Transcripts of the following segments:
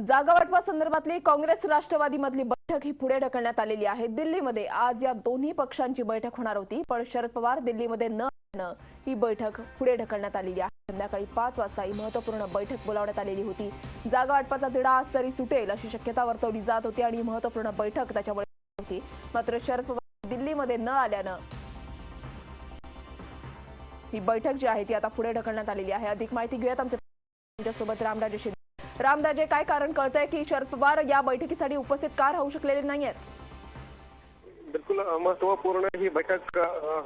जागा संदर्भातली काँग्रेस राष्ट्रवादीमधली बैठक ही पुढे ढकलण्यात आलेली आहे. दिल्लीमध्ये आज या दोन्ही पक्षांची बैठक होणार होती पण शरद पवार दिल्लीमध्ये न आणणं ही बैठक पुढे ढकलण्यात आलेली आहे. संध्याकाळी पाच वाजता ही महत्त्वपूर्ण बैठक बोलावण्यात आलेली होती. जागा वाटपाचा तिढा आज तरी सुटेल अशी शक्यता वर्तवली जात होती आणि महत्त्वपूर्ण बैठक त्याच्यामुळे होती. मात्र शरद पवार दिल्लीमध्ये न आल्यानं ही बैठक जी आहे ती आता पुढे ढकलण्यात आलेली आहे. अधिक माहिती घेऊयात आमचे आमच्यासोबत रामराजे शिंदे रामदाजे काय कारण कळतंय की शरद पवार या बैठकीसाठी उपस्थित का राहू शकलेले नाहीयेत? बिलकुल महत्त्वपूर्ण ही बैठक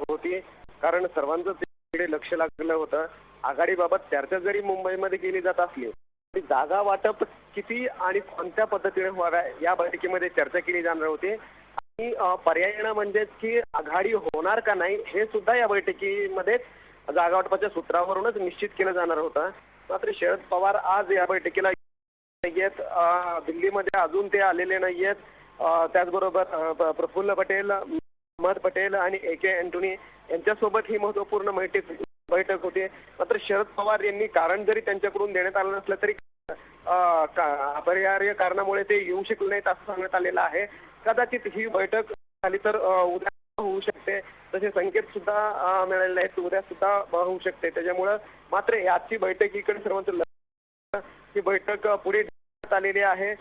होती. कारण सर्वांचं तिकडे लक्ष लागलं होतं. आघाडीबाबत चर्चा जरी मुंबईमध्ये केली जात असली तरी जागा वाटप किती आणि कोणत्या पद्धतीने व्हाव्या या बैठकीमध्ये चर्चा केली जाणार होती. आणि पर्यायनं म्हणजेच की आघाडी होणार का नाही हे सुद्धा या बैठकीमध्ये जागा वाटपाच्या सूत्रावरूनच निश्चित केलं जाणार होतं. मात्र शरद पवार आज या बैठकीला नाहीयेत. दिल्लीमध्ये अजून ते आलेले नाहीयेत. त्याचबरोबर प्रफुल्ल पटेल अहमद पटेल आणि ए के अँटोनी यांच्यासोबत ही महत्त्वपूर्ण बैठक बैठक होती. मात्र शरद पवार यांनी कारण जरी त्यांच्याकडून देण्यात आलं नसलं तरी अपरिहार्य कारणामुळे ते येऊ शकले नाहीत असं सांगण्यात आलेलं आहे. कदाचित ही बैठक झाली तर उद्या होऊ शकते. तसे संकेत सुद्धा मिळालेले आहेत. उद्या सुद्धा होऊ शकते. त्याच्यामुळं मात्र याची बैठकीकडे सर्वांचं ही बैठक पुढे आलेली आहे.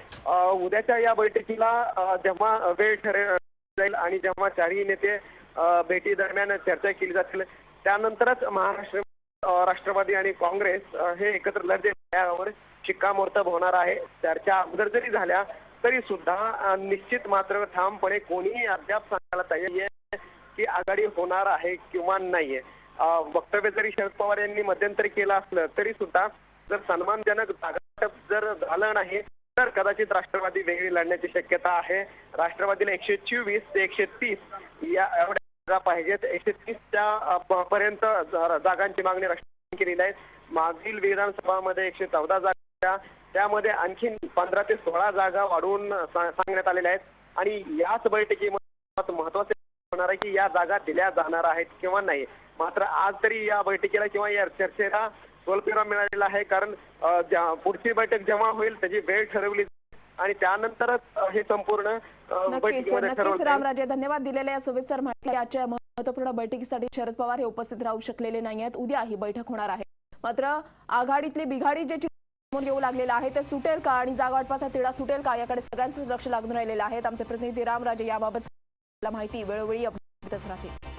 उद्याच्या या बैठकीला जेव्हा वेळ ठरेल जाईल आणि जेव्हा चारही नेते भेटी दरम्यान चर्चा केली जातील त्यानंतरच महाराष्ट्र राष्ट्रवादी आणि काँग्रेस हे एकत्र लढते यावर शिक्कामोर्तब होणार आहे. चर्चा अगोदर जरी झाल्या तरी सुद्धा निश्चित मात्र ठामपणे कोणीही अद्याप सांगायला तयार की आघाडी होणार आहे किंवा नाहीये. वक्तव्य जरी शरद पवार यांनी मध्यंतरी केलं असलं तरी सुद्धा जर सन्मानजनक जागा जर झालं नाही तर कदाचित राष्ट्रवादी वेगळी लढण्याची शक्यता आहे. राष्ट्रवादीला एकशे चोवीस ते एकशे तीस या एवढ्या जागा पाहिजेत. एकशे तीसच्या पर्यंत जागांची मागणी राष्ट्रवादी केलेली आहे. मागील विधानसभामध्ये एकशे चौदा जागा त्यामध्ये आणखीन पंधरा ते सोळा जागा वाढवून सांगण्यात आलेल्या आहेत. आणि याच बैठकीमध्ये महत्त्वाचे होणार आहे की या जागा दिल्या जाणार आहेत किंवा नाही. मात्र आज तरी या बैठकीला किंवा या चर्चेला स्वल्पविराम मिळालेला आहे. कारण पुढची बैठक जेव्हा होईल त्याची वेळ ठरवली आणि त्यानंतरच हे संपूर्ण बैठकीमध्ये. रामराजे धन्यवाद दिलेल्या या सविस्तर माहिती आजच्या महत्त्वपूर्ण बैठकीसाठी शरद पवार हे उपस्थित राहू शकलेले नाही आहेत. उद्या ही बैठक होणार आहे. मात्र आघाडीतली बिघाडी जे येऊ लागलेलं आहे ते सुटेल का? आणि जागा वाटपाचा तिढा सुटेल का? याकडे सगळ्यांचंच लक्ष लागून राहिलेलं आहे. आमचे प्रतिनिधी रामराजे याबाबत माहिती वेळोवेळी अपडेट राहतील.